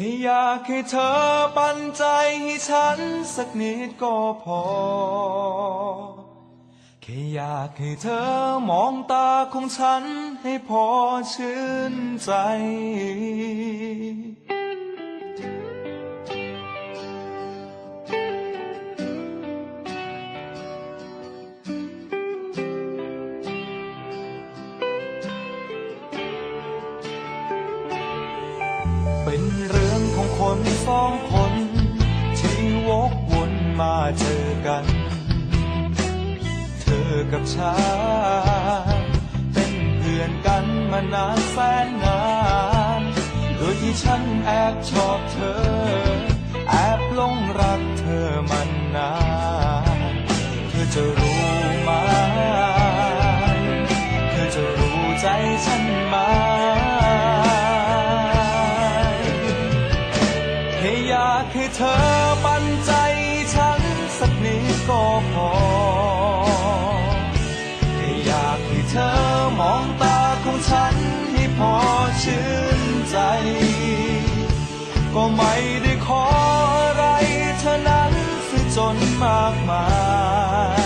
ค่อยากให้เธอปันใจให้ฉันสักนิดก็พอ แค่อยากให้เธอมองตาของฉันให้พอชื่นใจ เป็นเรื่อง ของคนสองคนที่วกวนมาเจอกัน เธอกับฉันเป็นเพื่อนกันมานานแสนนาน โดยที่ฉันแอบชอบเธอ แอบหลงรักเธอมันนาน เธอจะรู้ไหม ให้เธอปันใจฉันสักนิดก็พอ แค่อยากให้เธอมองตาของฉันให้พอชื่นใจ ก็ไม่ได้ขออะไรเธอนั้นสิจนมากมา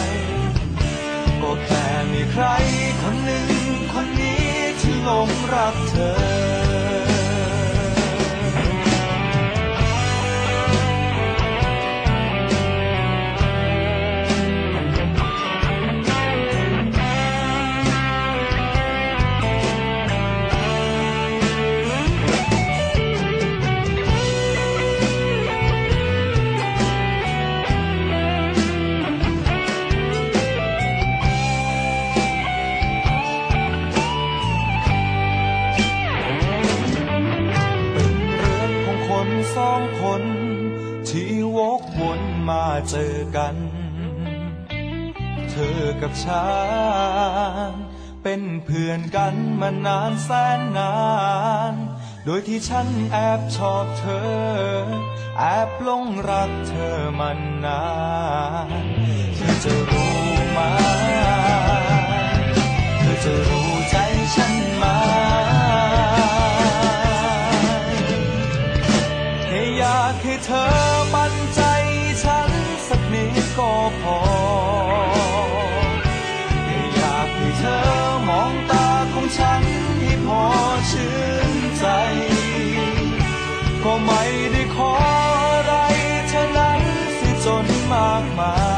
ย ก็แค่มีใครคนหนึ่งคนนี้ที่หลงรักเธอ เจอกัน เธอกับฉันเป็นเพื่อนกันมานานแสนนาน โดยที่ฉันแอบชอบเธอ แอบหลงรักเธอมันนานเธอจะรู้ไหมเธอจะรู้ใจฉันไหมแค่อยากให้เธอปันใจ นิดก็พอแค่อยากให้เธอมองตาของฉันที่พอชื่นใจ ก็ไม่ได้ขออะไรเท่านั้นสิจนมากมาย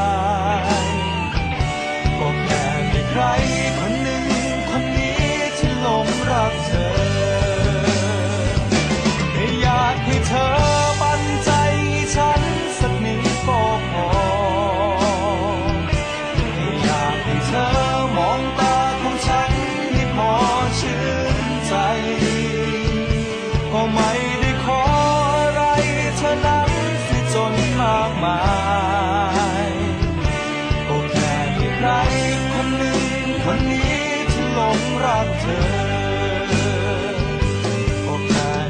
ก็แค่มีใครคนหนึ่งคนนี้ที่หลงรักเธอ